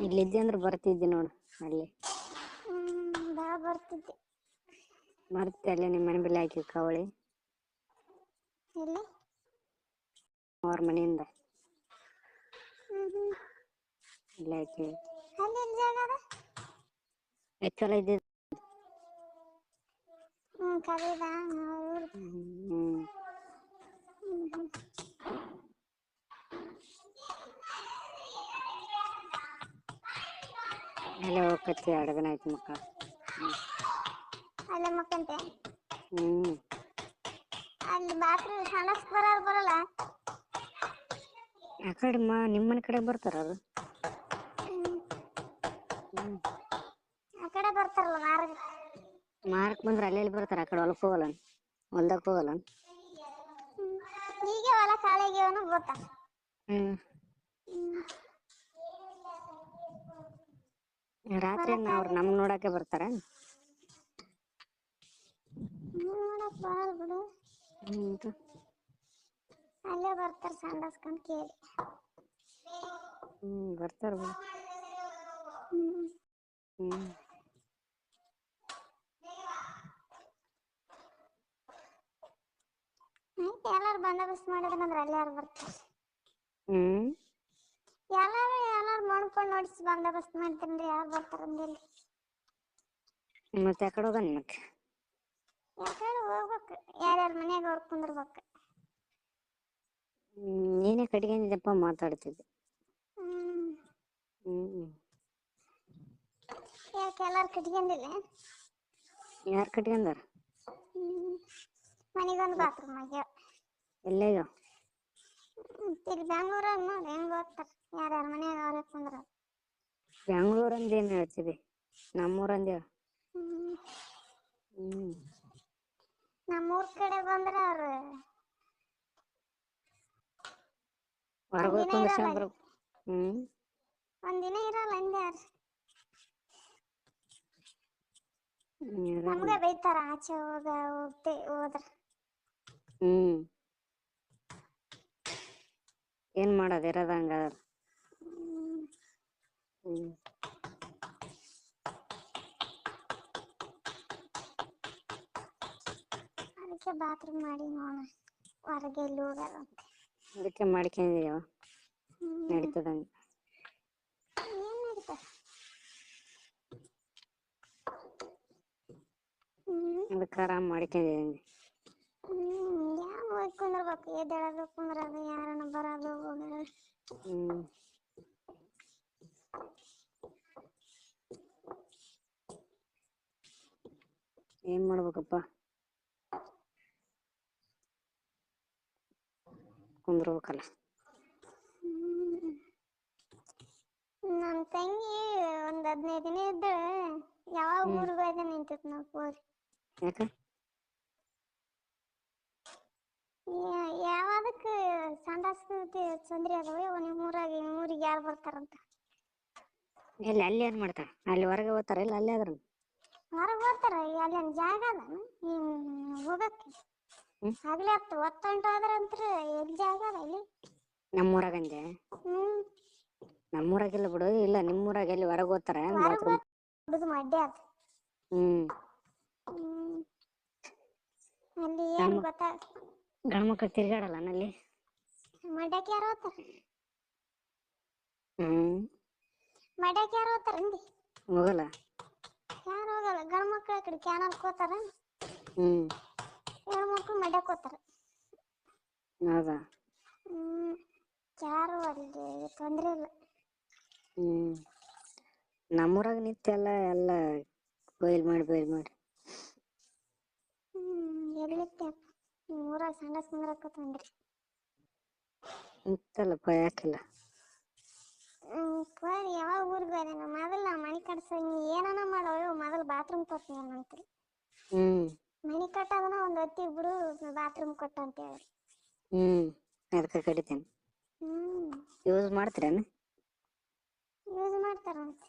ಇಲ್ಲಿದ್ದೆ ಅಂದ್ರೆ ಬರ್ತಿದ್ದೆ ನೋಡು ಅಲ್ಲಿ. ಬಾ ಬರ್ತಿದ್ದೆ. ಮರ್ತೆ ಅಲ್ಲೇ ನಿಮ್ಮ ಮನೆ ಬೆಲೆ ಹಾಕಿ ಕವಳಿ. ಎಲ್ಲಿ? ಅವ್ರ ಮನೆಯಿಂದ. ಹ್ಮ್ ಹ್ಮ್. ಇಲ್ಲೇ ಹಾಕಿ. ಅಲ್ಲಿ ಎಲ್ಲಿ ಜಾಗ ಅದ? ಇದ್ದಿದ್ದು ಹ್ಞೂ ಹ್ಮ್ ಕತ್ತಿ ಹೋಗತ್ತಿ ಎರಡು ದಿನ ಆಯ್ತು ಮಕ್ಕ. ಅಲ್ಲೇ ಮಕ್ಕಂತೆ. ಹ್ಞೂ ಅಲ್ಲಿ ಬಾತ್ರೂಮ್ ಸಣ್ಣಸ್ ಬರೋರು ಬರಲ್ಲ. ಆ ಕಡೆ ಮಾ ನಿಮ್ಮನೆ ಕಡೆ ಬರ್ತಾರ ಅದು ಆ ಕಡೆ ಬರ್ತಾರಲ್ಲ ಮಾರ್ಗ ಮಾರಕ್ಕೆ ಬಂದ್ರೆ ಅಲ್ಲಿ ಎಲ್ಲಿ ಬರ್ತಾರೆ? ಆ ಕಡೆ ಹೊಲಕ್ಕೆ ಹೋಗಲ್ಲ ಹೊಲ್ದಾಗ ಹೋಗಲ್ಲ? ಈಗ ಹೀಗೆ ಹೊಲ ಕಾಲಿಗೆವನು ಗೊತ್ತಾ? ಹ್ಞೂ ಹ್ಮ್ ರಾತ್ರಿ ಅವ್ರು ನಮ್ಮ ನೋಡಕ್ಕೆ ಬರ್ತಾರ? ನೋಡಕ್ ಬರಲ್ಲ ಬಿಡು. ಅಲ್ಲೇ ಬರ್ತಾರ ಸಂಡಸ್ಕೊಂಡ್ ಕೇಳಿ. ಹ್ಮ್ ಬರ್ತಾರ ಬಿಡು. ಹ್ಮ್. ಆಯ್ತು ಎಲ್ಲಾರು ಬಂದೋಬಸ್ತ್ ಮಾಡಿದ್ರಂದ್ರೆ ಅಲ್ಲಾರು ಬರ್ತಾರೆ. ಹ್ಞೂ ಎಲ್ಲಾರು ಮಾಡ್ಕೊಂಡು ನೋಡಿಸಿ ಬಂದೋಬಸ್ತ್ ಮಾಡ್ತೀನಿ ಯಾರು ಬರ್ತಾರಂದಿಲ್ಲ ಮತ್ತೆ ಯಾಕಡೆ ಕಡೆ ಹೋಗಣ ಮತ್ತೆ? ಯಾಕಂದ್ರೆ ಹೋಗ್ಬೇಕು ಯಾರ್ಯಾರ ಮನ್ಯಾಗ ಅವ್ರು ಕುಂದಿರ್ಬೇಕು. ನೀನೇ ಕಟ್ಕೊಂಡಿದ್ದಪ್ಪ ಮಾತಾಡ್ತಿದ್ದೆ. ಯಾಕೆ ಎಲ್ಲಾರು ಕಟ್ಕೊಂಡಿಲ್ಲ ಯಾರು ಕಟ್ಕೊಂಡಾರ ಮನೆಗೊಂದು ಬಾತ್ರೂಮ್ ಆಗ್ಯಾವ. ಎಲ್ಲೇಗ ಇಲ್ಲಿ ಬೆಂಗ್ಳೂರಾಗ ನೋಡಿ ಹೆಂಗ್ ಓದ್ತಾರ ಯಾರ್ಯಾರ ಮನ್ಯಾಗ ಅವ್ರೇ ಕುಂದ್ರ ಬೆಂಗ್ಳೂರಂದ ಏನು ಹೇಳ್ತಿದೆ ನಮ್ಮೂರಂದ ಹೇಳು. ಹ್ಮ್. ಹ್ಞೂ ನಮ್ಮೂರ್ ಕಡೆ ಬಂದ್ರೆ ಅವ್ರು ಹೊರಗೆ ಕುಂದ್ರಸ್ಕೊಂಡ್ ಇರಲ್ಲ ಬರ್ಬೇಕು ಹ್ಞೂ ಒಂದಿನ ಇರಲ್ಲ ಅಂದೆ ಇರಲ್ಲ. ನಮ್ಗೆ ಬೈತಾರ ಆಚೆ ಹೋಗ ಹೋಗ್ತೆ ಹೋದ್ರ. ಹ್ಞೂ ಏನು ಮಾಡೋದು ಇರೋದು ಹಂಗಾದ್ರೆ ಹ್ಮ್ ಹ್ಞೂ ಅದಕ್ಕೆ ಬಾತ್ರೂಮ್ ಮಾಡಿ ನೋಡ ಹೊರಗೆ ಎಲ್ಲಿ ಹೋಗಲ್ಲ ಅಂತ. ಅದಕ್ಕೆ ಮಾಡ್ಕೊಂಡಿದ್ದೀವ ಹ್ಮ್. ನಡೀತದಂಗೆ ಏನ್ ನಡೀತದ ಹ್ಮ್. ಅದಕ್ಕೆ ಆರಾಮ್ ಮಾಡ್ಕೊಂಡಿದ್ದೀನಿ ಹ್ಮ್. ಯಾವ ಹೋಗಿ ಕುಂದ್ರಬೇಕು? ಎದ್ದೇಳೋದು ಕುಂದ್ರದು ಯಾರನ್ನ ಬರೋದು ಹೋಗೋದು. ಏನ್ ಮಾಡ್ಬೇಕಪ್ಪ? ಕುಂದ್ರಬೇಕಲ್ಲ. ನನ್ ತಂಗಿ ಒಂದ್ ಹದಿನೈದು ದಿನ ಇದ್ದ ಯಾವಾಗ. ಊರಿಗೆ ಹೋಯ್ದೆ ನಿಂತೈತ್ ನಾವು ಹೋರಿ ಯಾಕೆ? ಯಾವದಕ್ಕೆ ಸಂಡಾಸ್ಕತಿ ತೊಂದ್ರೆ ಅದಾವ? ನಿಮ್ಮ ಊರಾಗ ನಿಮ್ಮ ಊರಿಗೆ ಯಾರು ಬರ್ತಾರಂತ? ಎಲ್ಲಿ ಅಲ್ಲಿ ಏನು ಮಾಡ್ತಾರೆ? ಅಲ್ಲಿ ಹೊರಗೆ ಹೋಗ್ತಾರೆ ಇಲ್ಲ ಅಲ್ಲೇ ಅದ್ರ ಹೊರಗೆ ಹೋಗ್ತಾರ? ಅಲ್ಲೇನು ಜಾಗ ಅದ ಹಿಂಗ್ ಹೋಗಕ್ಕೆ. ಆಗ್ಲೇ ಹತ್ತು ಹೊತ್ತು ಅಂತ ಆದ್ರಂತ್ರ ಎಲ್ಲಿ ಜಾಗ ಅದ ಇಲ್ಲಿ? ನಮ್ಮ ಊರಾಗೆ ಇಲ್ಲ ಬಿಡು ಇಲ್ಲ ನಿಮ್ಮೂರಾಗ ಎಲ್ಲಿ ಹೊರಗೆ ಹೋಗ್ತಾರೆ ಹುಡುಗ ಮಡ್ಡೆ ಅದ. ಹ್ಮ್. ಅಲ್ಲಿ ಏನು ಗೊತ್ತಾಗ ಗೊತ್ತಾ ಗಂಡು ಮಕ್ಕಳು ತಿರ್ಗಾಡಲ್ಲ ನಲ್ಲಿ? ಮಡ್ಯಕ್ಕೆ ಯಾರು ಹೋಗ್ತಾರ ಹ್ಞೂ ಮಡ್ಯಕ್ಕೆ ಯಾರು ಹೋಗ್ತಾರ ಅಂದಿ? ಹೋಗಲ್ಲ. ಯಾರು ಹೋಗಲ್ಲ ಗಂಡು ಮಕ್ಳು ಆ ಕಡೆ ಕ್ಯಾನಲ್ ಕೋತಾರ ಹ್ಞೂ ಹೆಣ್ಣು ಮಕ್ಕಳು ಮಡ್ಯಕ್ಕೆ ಹೋತಾರ? ಹೌದಾ? ಹ್ಮ್. ಯಾರು ಅಲ್ಲಿ ತೊಂದ್ರೆ ಇಲ್ಲ. ಹ್ಞೂ ನಮ್ಮೂರಾಗ ನಿತ್ಯಲ್ಲ ಎಲ್ಲ ಬಯಲ್ ಮಾಡಿ ಬಯಲ್ ಮಾಡಿ. ಹ್ಮ್ ಎಲ್ಲಿತ್ತಪ್ಪ ಊರಾಗ ಸಣ್ಣ ಸುಂದರಕ್ಕ ತೊಂದ್ರೆ. ನಿತ್ತಲ್ಲಪ್ಪ ಯಾಕಿಲ್ಲ? ಹ್ಮ್ ಕೋರಿ ಯಾವಾಗ ಊರಿಗೆ ಹೋದೆ ನಾವು ಮೊದಲು ಮನೆ ಕಟ್ಸೋ ಏನಾನ ಮಾಡೋ ಮೊದಲು ಬಾತ್ರೂಮ್ ಕೊಡ್ತೀನಿ ಅಂತೀರಿ. ಹ್ಞೂ ಮನೆ ಕಟ್ಟೋದನ್ನ ಒಂದು ಹೊತ್ತಿಗೆ ಬಿಡು ಬಾತ್ರೂಮ್ ಕೊಟ್ಟ ಅಂತ ಹೇಳಿ ಹ್ಞೂ ಅದಕ್ಕೆ ಕಡಿತೀನಿ ಹ್ಮ್. ಯೂಸ್ ಮಾಡ್ತೀರೇನು? ಯೂಸ್ ಮಾಡ್ತಾರಂತೆ